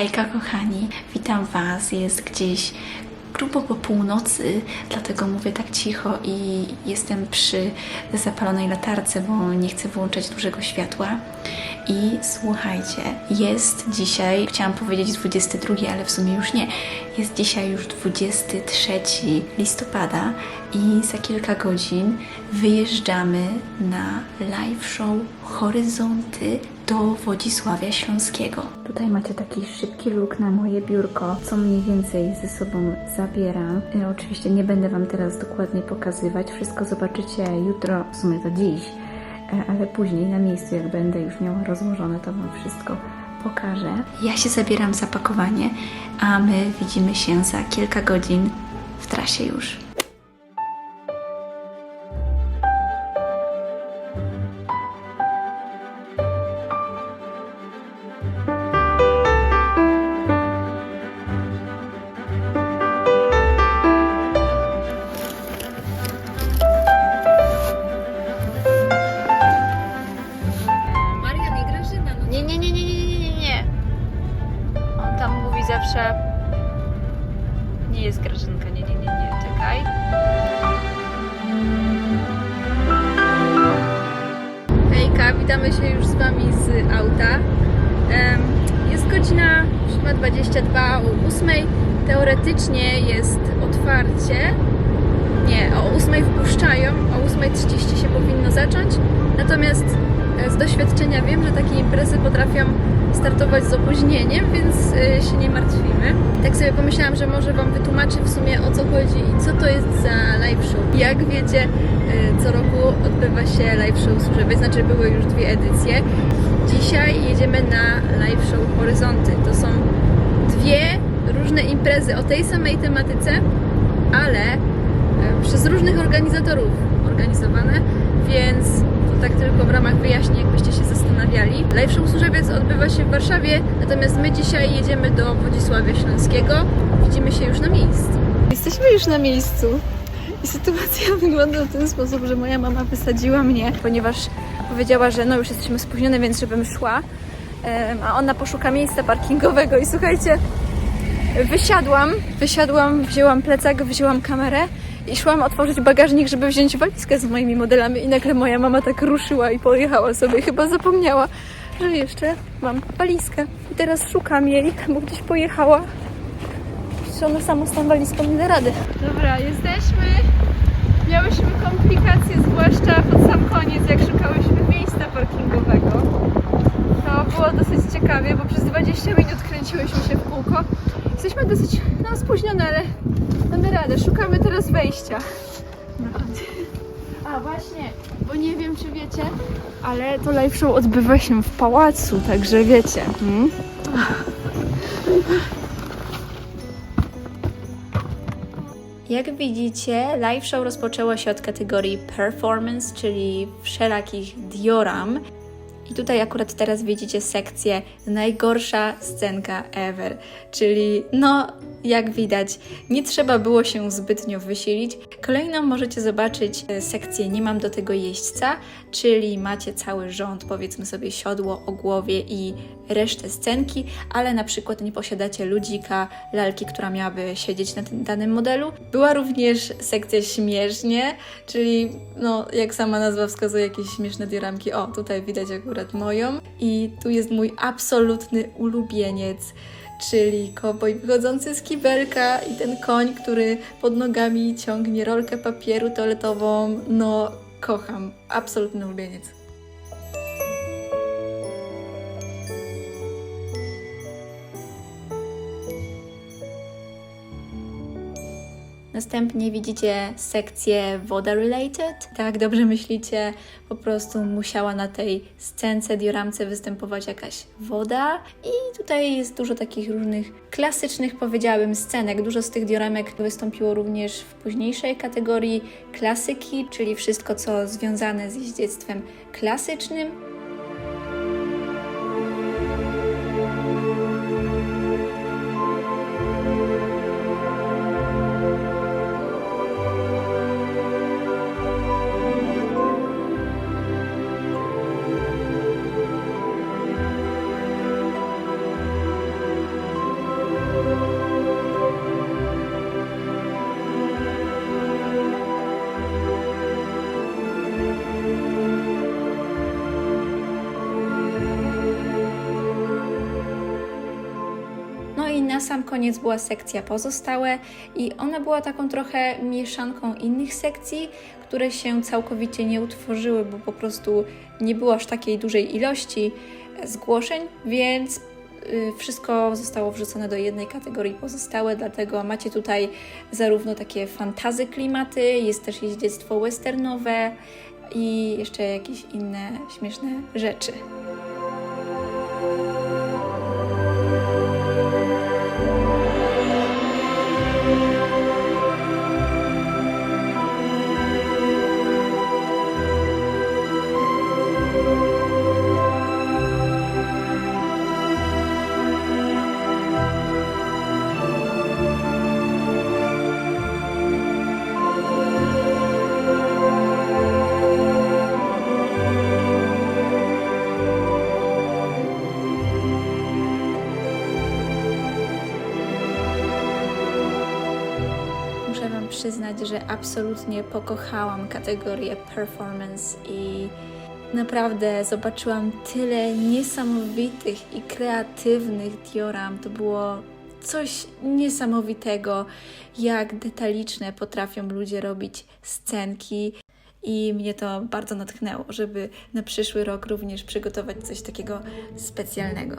Hejka kochani, witam Was. Jest gdzieś grubo po północy, dlatego mówię tak cicho i jestem przy zapalonej latarce, bo nie chcę wyłączać dużego światła. I słuchajcie, jest dzisiaj, chciałam powiedzieć 22, ale w sumie już nie. Jest dzisiaj już 23 listopada i za kilka godzin wyjeżdżamy na live show Horyzonty do Wodzisławia Śląskiego. Tutaj macie taki szybki look na moje biurko, co mniej więcej ze sobą zabieram. E, Oczywiście nie będę Wam teraz dokładnie pokazywać, wszystko zobaczycie jutro, w sumie to dziś, E, ale później na miejscu, jak będę już miała rozłożone, to Wam wszystko pokażę. Ja się zabieram za pakowanie, a my widzimy się za kilka godzin w trasie już. Godzina 7.22 o 8. Teoretycznie jest otwarcie. Nie, o 8 wpuszczają, o 8.30 się powinno zacząć. Natomiast e, z doświadczenia wiem, że takie imprezy potrafią startować z opóźnieniem, więc e, się nie martwimy. Tak sobie pomyślałam, że może Wam wytłumaczę w sumie o co chodzi i co to jest za live show. Jak wiecie, e, co roku odbywa się live show służbowe, znaczy były już dwie edycje. Dzisiaj jedziemy na live show Horyzonty. To są dwie różne imprezy o tej samej tematyce, ale e, przez różnych organizatorów organizowane, więc to tak tylko w ramach wyjaśnień, jakbyście się zastanawiali. Live Show odbywa się w Warszawie, natomiast my dzisiaj jedziemy do Wodzisławia Śląskiego. Widzimy się już na miejscu. Jesteśmy już na miejscu i sytuacja wygląda w ten sposób, że moja mama wysadziła mnie, ponieważ powiedziała, że no już jesteśmy spóźnione, więc żebym szła, a ona poszuka miejsca parkingowego i słuchajcie, Wysiadłam, wysiadłam, wzięłam plecak, wzięłam kamerę i szłam otworzyć bagażnik, żeby wziąć walizkę z moimi modelami i nagle moja mama tak ruszyła i pojechała sobie. Chyba zapomniała, że jeszcze mam walizkę. I teraz szukam jej, bo gdzieś pojechała. Czy ona sama z tą walizką nie da rady. Dobra, jesteśmy. Miałyśmy komplikacje, zwłaszcza pod sam koniec, jak szukałyśmy miejsca parkingowego. To było dosyć ciekawie, bo przez 20 minut kręciłyśmy się w kółko. Jesteśmy dosyć no, spóźnione, ale damy radę. Szukamy teraz wejścia. No. A właśnie, bo nie wiem czy wiecie, ale to live show odbywa się w pałacu, także wiecie. Hmm? Jak widzicie, live show rozpoczęło się od kategorii performance, czyli wszelakich dioram. I tutaj akurat teraz widzicie sekcję najgorsza scenka ever, czyli no, jak widać, nie trzeba było się zbytnio wysilić. Kolejną możecie zobaczyć e, sekcję Nie mam do tego jeźdźca, czyli macie cały rząd, powiedzmy sobie siodło o głowie i resztę scenki, ale na przykład nie posiadacie ludzika, lalki, która miałaby siedzieć na tym danym modelu. Była również sekcja śmiesznie, czyli no, jak sama nazwa wskazuje, jakieś śmieszne dioramki. O, tutaj widać akurat moją. I tu jest mój absolutny ulubieniec, czyli kowboj wychodzący z kibelka i ten koń, który pod nogami ciągnie rolkę papieru toaletową. No, kocham. Absolutny ulubieniec. Następnie widzicie sekcję woda related. Tak dobrze myślicie, po prostu musiała na tej scence, dioramce występować jakaś woda. I tutaj jest dużo takich różnych klasycznych, powiedziałabym, scenek. Dużo z tych dioramek wystąpiło również w późniejszej kategorii klasyki, czyli wszystko, co związane z jeździectwem klasycznym. Koniec była sekcja pozostałe i ona była taką trochę mieszanką innych sekcji, które się całkowicie nie utworzyły, bo po prostu nie było aż takiej dużej ilości zgłoszeń, więc y, wszystko zostało wrzucone do jednej kategorii pozostałe, dlatego macie tutaj zarówno takie fantazy klimaty, jest też jeździectwo westernowe i jeszcze jakieś inne śmieszne rzeczy. Przyznać, że absolutnie pokochałam kategorię performance i naprawdę zobaczyłam tyle niesamowitych i kreatywnych dioram. To było coś niesamowitego, jak detaliczne potrafią ludzie robić scenki. I mnie to bardzo natchnęło, żeby na przyszły rok również przygotować coś takiego specjalnego.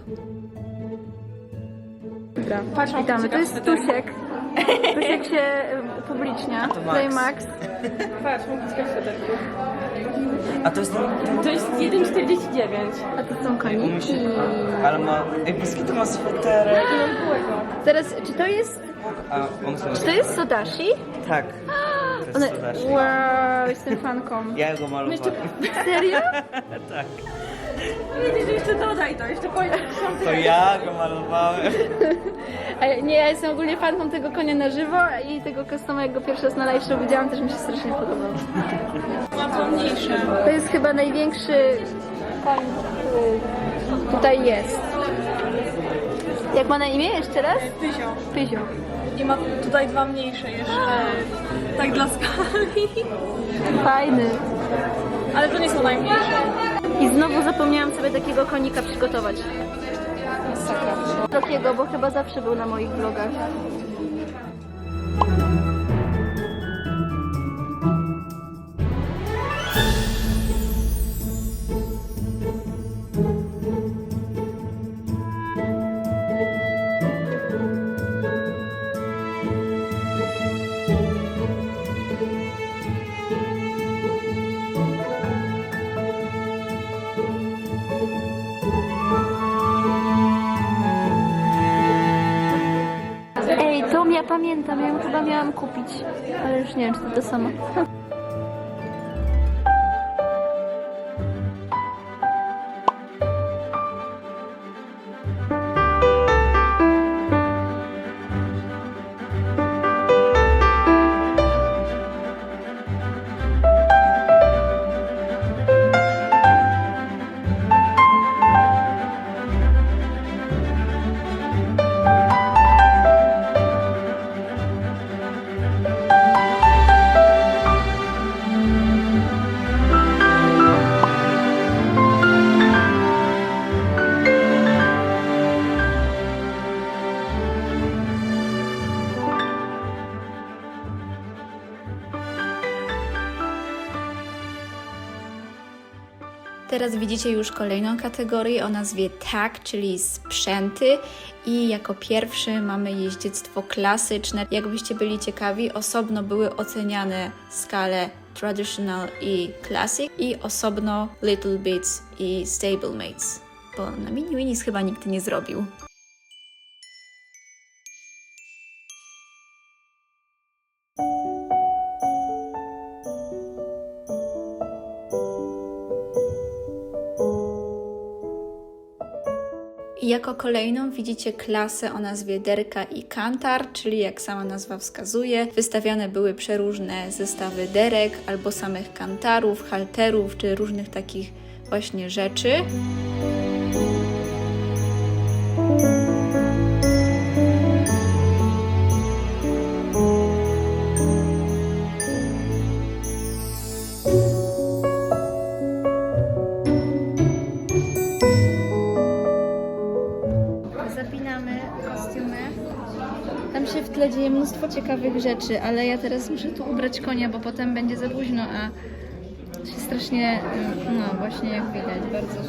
Patrz, witamy. To jest Tusiek. Się upublicznia. to Tutaj Max. Max. Patrz, mógł być światełko. A to jest ten... To jest 1,49. A to są koniki. się... Ale ma... Ej, Biski ma sweterek. Teraz, czy to jest, A, on sobie... czy to jest Sodashi? Tak. To One, jest Sodashi. wow, jestem fanką. Ja go malowałem. Serio? tak. Widzisz, jeszcze dodaj to, jeszcze powiedz. To ja go malowałem. A ja- nie, ja jestem ogólnie fanką tego konia na żywo i tego customa, jak go pierwszy raz na live show widziałam, też mi się strasznie podobał. Ma mniejsze. To jest chyba największy koń, który tutaj jest. Jak ma na imię jeszcze raz? Pyzio. Pyzio. I ma tutaj dwa mniejsze jeszcze. Tak dla skali. Fajny. Ale to nie są najmniejsze. I znowu zapomniałam sobie takiego konika przygotować. Takiego, bo chyba zawsze był na moich vlogach. Kupić, ale już nie wiem, czy to to samo. Teraz widzicie już kolejną kategorię o nazwie tag, czyli sprzęty. I jako pierwszy mamy jeździectwo klasyczne. Jakbyście byli ciekawi, osobno były oceniane skale traditional i classic i osobno little bits i stablemates. Bo na mini minis chyba nikt nie zrobił. Jako kolejną widzicie klasę o nazwie derka i kantar, czyli jak sama nazwa wskazuje, wystawiane były przeróżne zestawy derek albo samych kantarów, halterów czy różnych takich właśnie rzeczy. Dzieje mnóstwo ciekawych rzeczy, ale ja teraz muszę tu ubrać konia, bo potem będzie za późno, a się strasznie, mm, no właśnie jak widać, bardzo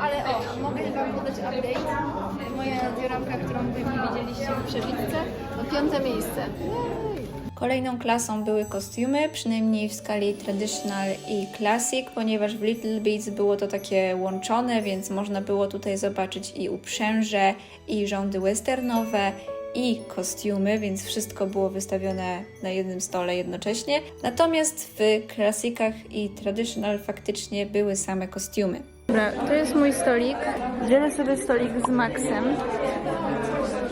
Ale o, mogę Wam podać update. Moja dioramka, którą Wy widzieliście w przebitce, to piąte miejsce. Kolejną klasą były kostiumy, przynajmniej w skali traditional i classic, ponieważ w Little Beats było to takie łączone, więc można było tutaj zobaczyć i uprzęże, i rządy westernowe, i kostiumy, więc wszystko było wystawione na jednym stole jednocześnie. Natomiast w klasikach i traditional faktycznie były same kostiumy. Dobra, to jest mój stolik. Dzielę sobie stolik z Maxem.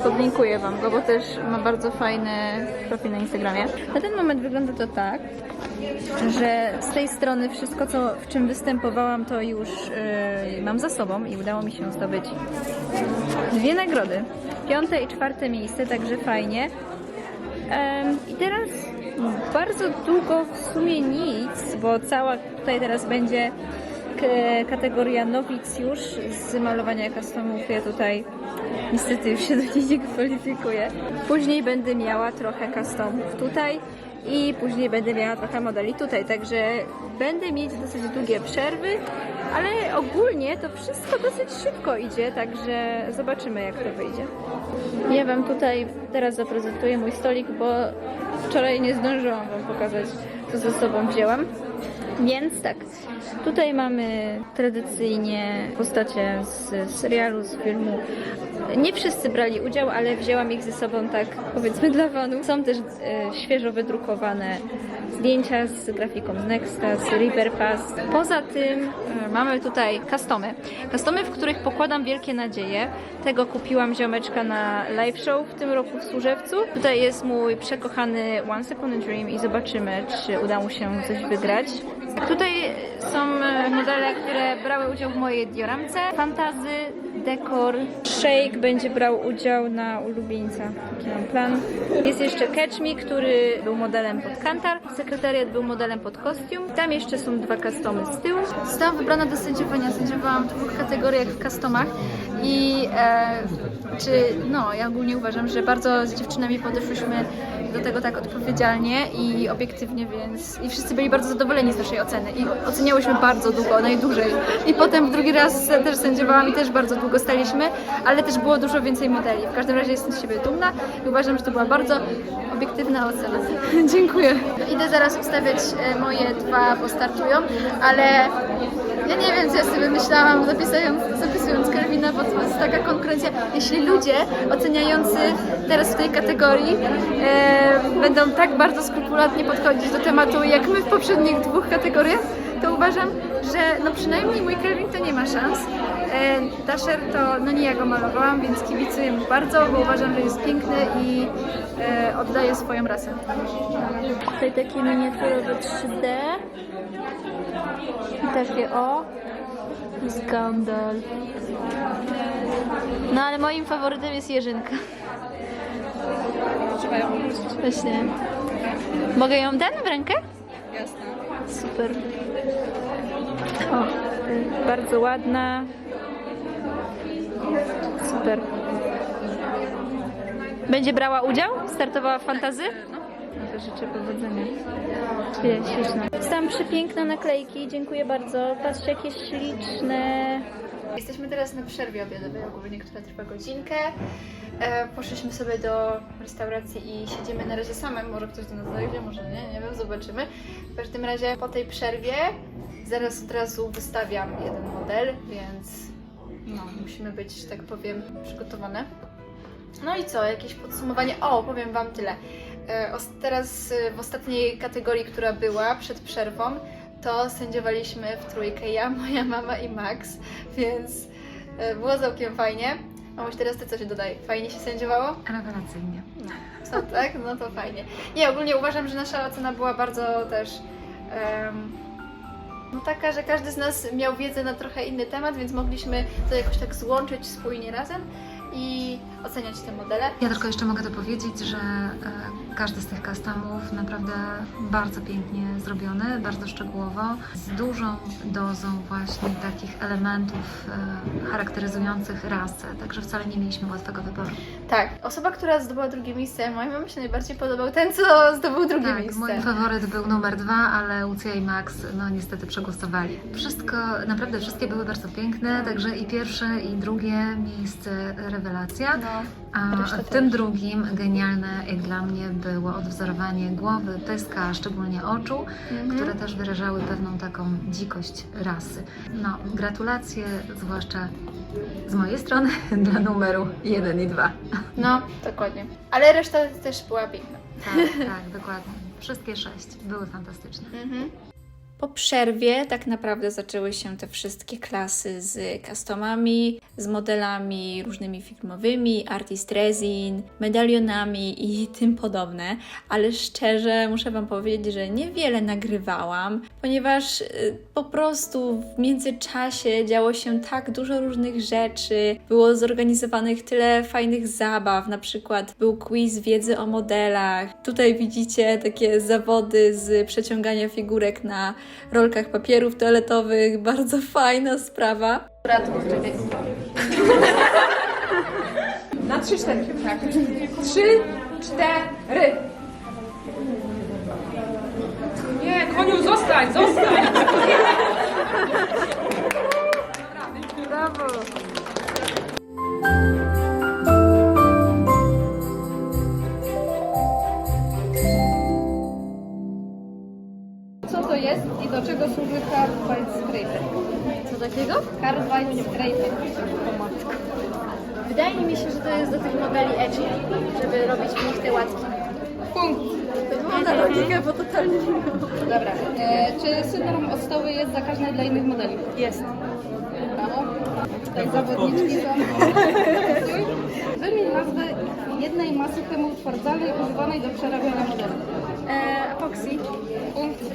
Podlinkuję Wam go, bo też ma bardzo fajny profil na Instagramie. Na ten moment wygląda to tak, że z tej strony wszystko, co, w czym występowałam, to już yy, mam za sobą i udało mi się zdobyć dwie nagrody. Piąte i czwarte miejsce, także fajnie. I teraz bardzo długo w sumie nic, bo cała tutaj teraz będzie kategoria nowicjusz z malowania customów. Ja tutaj niestety już się do niej nie kwalifikuję. Później będę miała trochę customów tutaj i później będę miała trochę modeli tutaj, także będę mieć dosyć długie przerwy, ale ogólnie to wszystko dosyć szybko idzie, także zobaczymy jak to wyjdzie. Ja Wam tutaj teraz zaprezentuję mój stolik, bo wczoraj nie zdążyłam Wam pokazać, co ze sobą wzięłam. Więc tak, tutaj mamy tradycyjnie postacie z serialu, z filmu. Nie wszyscy brali udział, ale wzięłam ich ze sobą tak powiedzmy dla fanu. Są też e, świeżo wydrukowane zdjęcia z grafiką z Nexta, z River Pass. Poza tym e, mamy tutaj customy. Customy, w których pokładam wielkie nadzieje. Tego kupiłam ziomeczka na live show w tym roku w Służewcu. Tutaj jest mój przekochany Once Upon a Dream i zobaczymy, czy uda mu się coś wygrać. Tutaj są e, modele, które brały udział w mojej dioramce. Fantazy, dekor. Shake będzie brał udział na ulubieńca. Taki mam plan. Jest jeszcze Catch Me, który był modelem pod kantar. Sekretariat był modelem pod kostium. Tam jeszcze są dwa customy z tyłu. Zostałam wybrana do sędziowania. Sędziowałam w dwóch kategoriach w customach. I e, czy, no, ja ogólnie uważam, że bardzo z dziewczynami podeszłyśmy do tego tak odpowiedzialnie i obiektywnie, więc i wszyscy byli bardzo zadowoleni z naszej oceny i oceniałyśmy bardzo długo, najdłużej. I potem drugi raz też sędziowałam i też bardzo długo staliśmy, ale też było dużo więcej modeli. W każdym razie jestem z siebie dumna i uważam, że to była bardzo obiektywna ocena. Dziękuję. Idę zaraz ustawiać e, moje dwa, bo startują, ale ja nie wiem, co ja sobie myślałam, zapisując, zapisując Kelvina, bo to jest taka konkurencja. Jeśli ludzie oceniający teraz w tej kategorii e, będą tak bardzo skrupulatnie podchodzić do tematu, jak my w poprzednich dwóch kategoriach, to uważam, że no przynajmniej mój Kelvin to nie ma szans. E, Dasher to, no nie ja go malowałam, więc kibicuję mu bardzo, bo uważam, że jest piękny i e, oddaje swoją rasę. Tutaj takie miniaturowe 3D. I takie o. Skandal. No ale moim faworytem jest Jerzynka. Trzeba ją. Właśnie. Mogę ją ten w rękę? Jasne. Super. O, bardzo ładna. Super. Będzie brała udział? Startowała w fantazy? Życzę powodzenia. Jest śliczna. Tam przepiękne naklejki, dziękuję bardzo. Patrzcie, jakie śliczne. Jesteśmy teraz na przerwie obiadowej ogólnie, która trwa godzinkę. E, poszliśmy sobie do restauracji i siedzimy na razie same. Może ktoś do nas dojdzie, może nie, nie wiem, zobaczymy. W każdym razie po tej przerwie zaraz od razu wystawiam jeden model, więc no, musimy być, że tak powiem, przygotowane. No i co, jakieś podsumowanie? O, powiem Wam tyle. E, Teraz e, w ostatniej kategorii, która była przed przerwą, to sędziowaliśmy w trójkę ja, moja mama i Max, więc e, było całkiem fajnie. Mamuś, teraz Ty co się dodaje? Fajnie się sędziowało? Rewelacyjnie. Co, tak? No to fajnie. Nie, ogólnie uważam, że nasza ocena była bardzo też em, no taka, że każdy z nas miał wiedzę na trochę inny temat, więc mogliśmy to jakoś tak złączyć spójnie razem. I oceniać te modele. Ja tylko jeszcze mogę dopowiedzieć, że e, każdy z tych customów naprawdę bardzo pięknie zrobiony, bardzo szczegółowo, z dużą dozą właśnie takich elementów e, charakteryzujących rasę, także wcale nie mieliśmy łatwego wyboru. Tak, osoba, która zdobyła drugie miejsce, mojej mamie się najbardziej podobał ten, co zdobył drugie Tak, miejsce. mój faworyt był numer dwa, ale Lucja i Max no niestety przegłosowali. Wszystko, naprawdę wszystkie były bardzo piękne, także i pierwsze i drugie miejsce rewelacja. No. A w tym drugim genialne jak dla mnie było odwzorowanie głowy, pyska, szczególnie oczu, Mhm. które też wyrażały pewną taką dzikość rasy. No, gratulacje, zwłaszcza z mojej strony, dla numeru 1 i 2. No, dokładnie. Ale reszta też była piękna. Tak, tak, dokładnie. Wszystkie sześć były fantastyczne. Mhm. Po przerwie tak naprawdę zaczęły się te wszystkie klasy z customami, z modelami różnymi filmowymi, artist resin, medalionami i tym podobne, ale szczerze muszę Wam powiedzieć, że niewiele nagrywałam, ponieważ y, po prostu w międzyczasie działo się tak dużo różnych rzeczy, było zorganizowanych tyle fajnych zabaw, na przykład był quiz wiedzy o modelach, tutaj widzicie takie zawody z przeciągania figurek na rolkach papierów toaletowych, bardzo fajna sprawa. Na trzy, cztery. Tak. Trzy, cztery. Nie, koniu, zostań, zostań. Brawo! Takiego? Carbide Scraper. Wydaje mi się, że to jest do tych modeli edgy, żeby robić w nich te łatki. Punkt. To była na logikę, bo totalnie nie. Dobra. E, czy syndrom octowy jest zakaźny dla innych modeli? Jest. Brawo. Tutaj zawodniczki są. Wymień nazwę jednej masy chemoutwardzalnej używanej do przerabiania modeli. E, epoxy.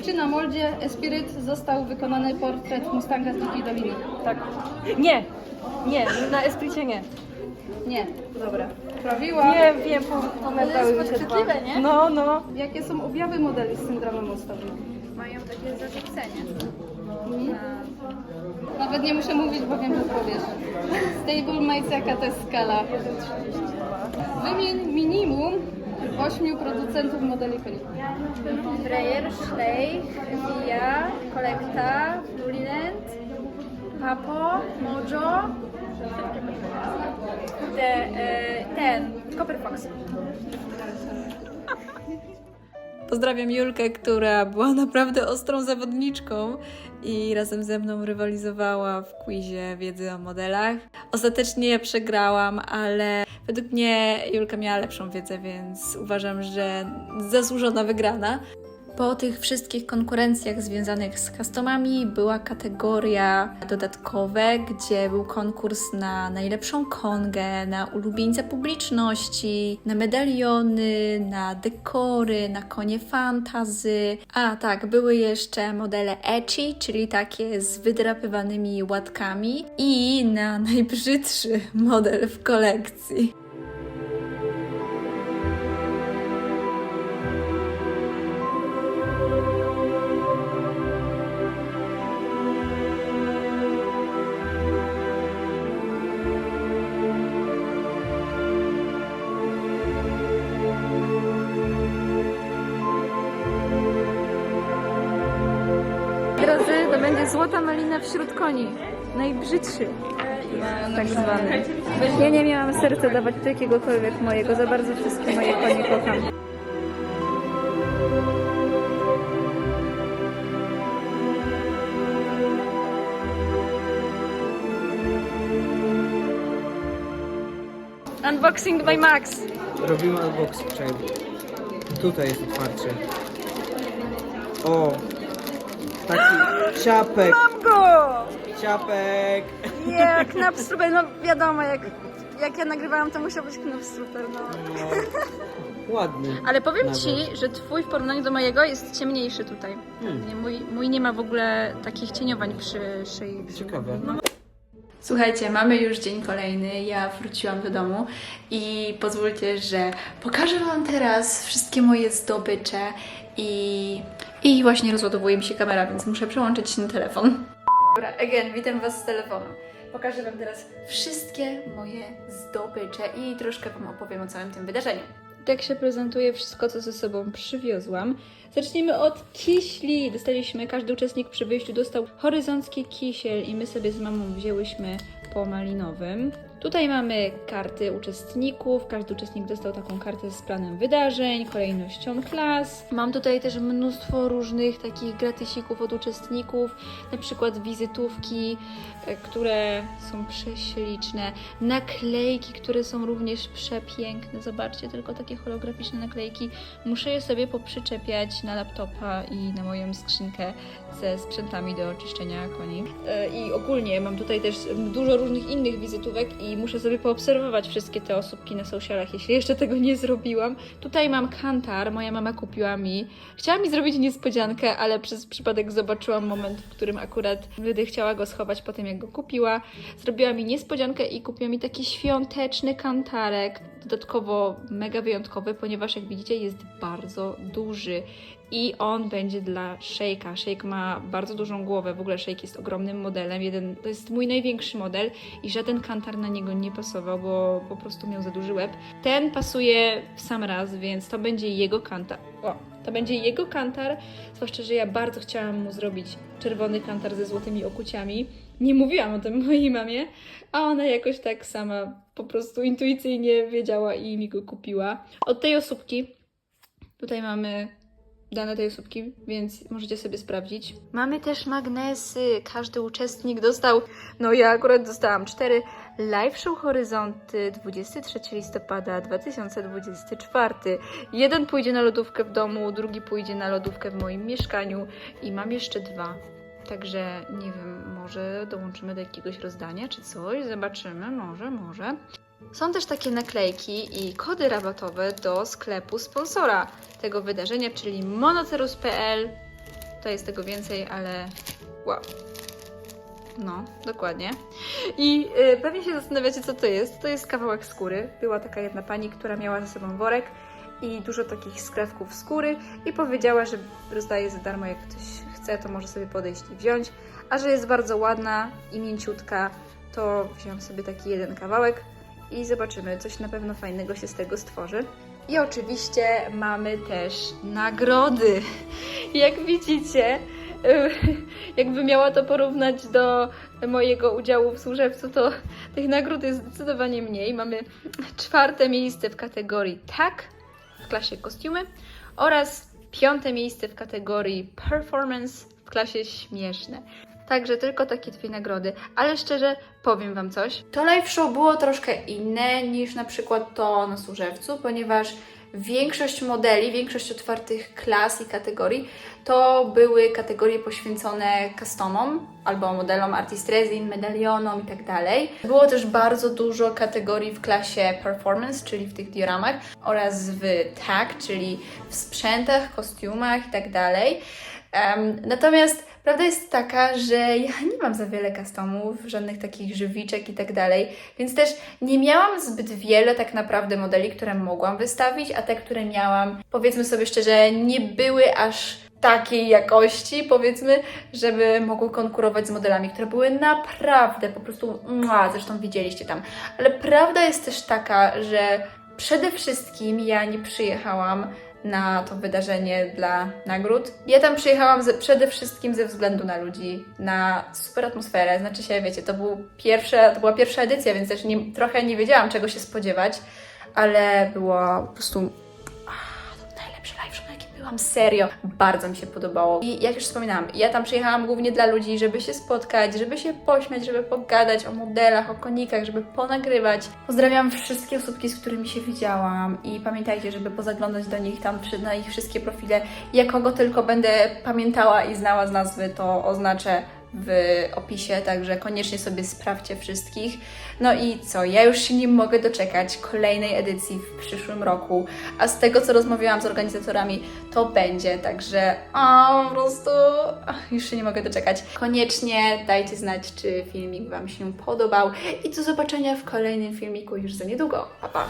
Czy na moldzie Espirit został wykonany portret Mustanga z Dzikiej Doliny? Tak. Nie. Nie, na Espricie nie. Nie. Dobra. Prawiła. Nie wiem, po- pomyliły mi się dwa. podchwytliwe, nie? No, no. Jakie są objawy modeli z syndromem octowym? Mają takie zarzucenie. Mhm. Nawet nie muszę mówić, bo wiem, że powiesz. Stablemates, jaka to jest skala? Wymień minimum ośmiu producentów modeli koni. Breyer, Schleich, Via, Kolekta, Lulinent, Papo, Mojo, kurde, e, ten, Copper Fox. Pozdrawiam Julkę, która była naprawdę ostrą zawodniczką i razem ze mną rywalizowała w quizie wiedzy o modelach. Ostatecznie ja przegrałam, ale według mnie Julka miała lepszą wiedzę, więc uważam, że zasłużona wygrana. Po tych wszystkich konkurencjach związanych z customami była kategoria dodatkowe, gdzie był konkurs na najlepszą kongę, na ulubieńca publiczności, na medaliony, na dekory, na konie fantazy. A tak, były jeszcze modele ecchi, czyli takie z wydrapywanymi łatkami i na najbrzydszy model w kolekcji. Złota malina wśród koni. Najbrzydszy. Tak zwany. Ja nie miałam serca dawać tu jakiegokolwiek mojego. Za bardzo wszystkie moje konie kocham. Unboxing by Max. Robimy unboxing. Tutaj jest otwarcie. O! Ciapek! Mam go! Ciapek! Nie, knap super, no wiadomo, jak, jak ja nagrywałam, to musiał być knap super, no. No, ładny. Ale powiem Nawet. Ci, że Twój w porównaniu do mojego jest ciemniejszy tutaj. Hmm. Nie, mój, mój nie ma w ogóle takich cieniowań przy szyi. Ciekawe. Słuchajcie, mamy już dzień kolejny. Ja wróciłam do domu i pozwólcie, że pokażę Wam teraz wszystkie moje zdobycze i, i właśnie rozładowuje mi się kamera, więc muszę przełączyć się na telefon. Dobra, again, witam Was z telefonu. Pokażę Wam teraz wszystkie moje zdobycze i troszkę Wam opowiem o całym tym wydarzeniu. Tak się prezentuje wszystko, co ze sobą przywiozłam. Zacznijmy od kiśli. Dostaliśmy, każdy uczestnik przy wyjściu dostał horyzoncki kisiel i my sobie z mamą wzięłyśmy po malinowym. Tutaj mamy karty uczestników. Każdy uczestnik dostał taką kartę z planem wydarzeń, kolejnością klas. Mam tutaj też mnóstwo różnych takich gratysików od uczestników, na przykład wizytówki, e, które są prześliczne, naklejki, które są również przepiękne. Zobaczcie, tylko takie holograficzne naklejki. Muszę je sobie poprzyczepiać na laptopa i na moją skrzynkę ze sprzętami do czyszczenia koni. E, I ogólnie mam tutaj też dużo różnych innych wizytówek i muszę sobie poobserwować wszystkie te osóbki na socialach, jeśli jeszcze tego nie zrobiłam. Tutaj mam kantar, moja mama kupiła mi. Chciała mi zrobić niespodziankę, ale przez przypadek zobaczyłam moment, w którym akurat będę chciała go schować po tym, jak go kupiła. Zrobiła mi niespodziankę i kupiła mi taki świąteczny kantarek. Dodatkowo mega wyjątkowy, ponieważ jak widzicie jest bardzo duży i on będzie dla Shake'a. Shake ma bardzo dużą głowę, w ogóle Shake jest ogromnym modelem, jeden, to jest mój największy model i żaden kantar na niego nie pasował, bo po prostu miał za duży łeb. Ten pasuje w sam raz, więc to będzie jego kantar. O, to będzie jego kantar, zwłaszcza, że ja bardzo chciałam mu zrobić czerwony kantar ze złotymi okuciami. Nie mówiłam o tym mojej mamie, a ona jakoś tak sama po prostu intuicyjnie wiedziała i mi go kupiła. Od tej osóbki tutaj mamy dane tej osóbki, więc możecie sobie sprawdzić. Mamy też magnesy. Każdy uczestnik dostał, no ja akurat dostałam cztery Live Show Horyzonty 23 listopada 2024. Jeden pójdzie na lodówkę w domu, drugi pójdzie na lodówkę w moim mieszkaniu i mam jeszcze dwa. Także nie wiem, może dołączymy do jakiegoś rozdania czy coś, zobaczymy, może, może. Są też takie naklejki i kody rabatowe do sklepu sponsora tego wydarzenia, czyli monocerus.pl. To jest tego więcej, ale wow. No, dokładnie. I y, pewnie się zastanawiacie, co to jest. To jest kawałek skóry. Była taka jedna pani, która miała ze sobą worek i dużo takich skrawków skóry i powiedziała, że rozdaje za darmo, jak ktoś chce, to może sobie podejść i wziąć. A że jest bardzo ładna i mięciutka, to wziąłam sobie taki jeden kawałek i zobaczymy, coś na pewno fajnego się z tego stworzy. I oczywiście mamy też nagrody. Jak widzicie, jakby miała to porównać do mojego udziału w służebcu, to tych nagród jest zdecydowanie mniej. Mamy czwarte miejsce w kategorii tak w klasie kostiumy oraz piąte miejsce w kategorii performance w klasie śmieszne. Także tylko takie dwie nagrody. Ale szczerze powiem Wam coś. To live show było troszkę inne niż na przykład to na Służewcu, ponieważ większość modeli, większość otwartych klas i kategorii to były kategorie poświęcone customom albo modelom artist resin, medalionom i tak. Było też bardzo dużo kategorii w klasie performance, czyli w tych dioramach oraz w tag, czyli w sprzętach, kostiumach i tak. Em, natomiast prawda jest taka, że ja nie mam za wiele customów, żadnych takich żywiczek i tak dalej, więc też nie miałam zbyt wiele tak naprawdę modeli, które mogłam wystawić, a te, które miałam, powiedzmy sobie szczerze, nie były aż takiej jakości, powiedzmy, żeby mogły konkurować z modelami, które były naprawdę po prostu, mua, zresztą widzieliście tam. Ale prawda jest też taka, że przede wszystkim ja nie przyjechałam na to wydarzenie dla nagród. Ja tam przyjechałam ze, przede wszystkim ze względu na ludzi, na super atmosferę. Znaczy się, wiecie, to, był pierwsza, to była pierwsza edycja, więc też nie, trochę nie wiedziałam, czego się spodziewać, ale było po prostu ah, to najlepszy live byłam. Serio, bardzo mi się podobało. I jak już wspominałam, ja tam przyjechałam głównie dla ludzi, żeby się spotkać, żeby się pośmiać, żeby pogadać o modelach, o konikach, żeby ponagrywać. Pozdrawiam wszystkie osóbki, z którymi się widziałam i pamiętajcie, żeby pozaglądać do nich tam na ich wszystkie profile. Ja kogo tylko będę pamiętała i znała z nazwy, to oznaczę w opisie, także koniecznie sobie sprawdźcie wszystkich. No i co, ja już się nie mogę doczekać kolejnej edycji w przyszłym roku, a z tego co rozmawiałam z organizatorami, to będzie, także o, po prostu już się nie mogę doczekać. Koniecznie dajcie znać, czy filmik Wam się podobał i do zobaczenia w kolejnym filmiku już za niedługo. Pa, pa!